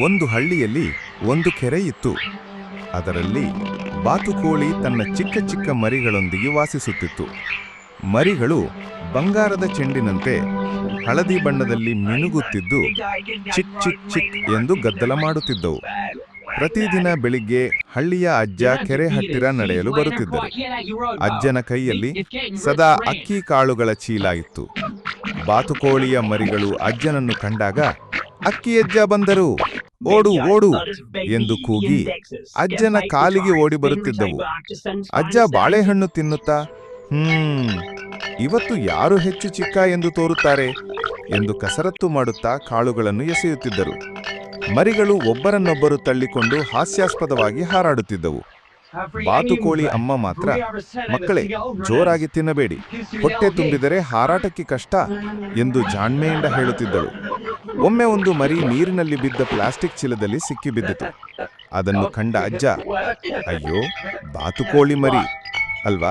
ಒಂದು ಹಳ್ಳಿಯಲ್ಲಿ ಒಂದು ಕೆರೆ ಇತ್ತು. ಅದರಲ್ಲಿ ಬಾತುಕೋಳಿ ತನ್ನ ಚಿಕ್ಕ ಚಿಕ್ಕ ಮರಿಗಳೊಂದಿಗೆ ವಾಸಿಸುತ್ತಿತ್ತು. ಮರಿಗಳು ಬಂಗಾರದ ಚೆಂಡಿನಂತೆ ಹಳದಿ ಬಣ್ಣದಲ್ಲಿ ಮಿನುಗುತ್ತಿದ್ದು ಚಿಕ್ ಚಿಕ್ ಚಿಕ್ ಎಂದು ಗದ್ದಲ ಮಾಡುತ್ತಿದ್ದವು. ಪ್ರತಿದಿನ ಬೆಳಿಗ್ಗೆ ಹಳ್ಳಿಯ ಅಜ್ಜ ಕೆರೆ ಹತ್ತಿರ ನಡೆಯಲು ಬರುತ್ತಿದ್ದರು. ಅಜ್ಜನ ಕೈಯಲ್ಲಿ ಸದಾ ಅಕ್ಕಿ ಕಾಳುಗಳ ಚೀಲ ಇತ್ತು. ಬಾತುಕೋಳಿಯ ಮರಿಗಳು ಅಜ್ಜನನ್ನು ಕಂಡಾಗ, ಅಕ್ಕಿ ಅಜ್ಜ ಬಂದರು. ಓಡು ಓಡು ಎಂದು ಕೂಗಿ ಅಜ್ಜನ ಕಾಲಿಗೆ ಓಡಿ ಬರುತ್ತಿದ್ದವು. ಅಜ್ಜ ಬಾಳೆಹಣ್ಣು ತಿನ್ನುತ್ತಾ. ಹ್ಮ್ ಇವತ್ತು ಯಾರು ಹೆಚ್ಚು ಚಿಕ್ಕ ಎಂದು ತೋರುತ್ತಾರೆ ಎಂದು ಕಸರತ್ತು ಮಾಡುತ್ತಾ ಕಾಳುಗಳನ್ನು ಎಸೆಯುತ್ತಿದ್ದರು. ಮರಿಗಳು ಒಬ್ಬರನ್ನೊಬ್ಬರು ತಳ್ಳಿಕೊಂಡು ಹಾಸ್ಯಾಸ್ಪದವಾಗಿ ಹಾರಾಡುತ್ತಿದ್ದವು. ಬಾತುಕೋಳಿ ಅಮ್ಮ ಮಾತ್ರ ಮಕ್ಕಳೇ ಜೋರಾಗಿ ತಿನ್ನಬೇಡಿ. ಹೊಟ್ಟೆ ತುಂಬಿದರೆ ಹಾರಾಟಕ್ಕೆ ಕಷ್ಟ ಎಂದು ಜಾಣ್ಮೆಯಿಂದ ಹೇಳುತ್ತಿದ್ದಳು. ಒಮ್ಮೆ ಒಂದು ಮರಿ ನೀರಿನಲ್ಲಿ ಬಿದ್ದ ಪ್ಲಾಸ್ಟಿಕ್ ಚೀಲದಲ್ಲಿ ಸಿಕ್ಕಿಬಿದ್ದಿತು. ಅದನ್ನು ಕಂಡ ಅಜ್ಜ, ಅಯ್ಯೋ, ಬಾತುಕೋಳಿ ಮರಿ, ಅಲ್ವಾ?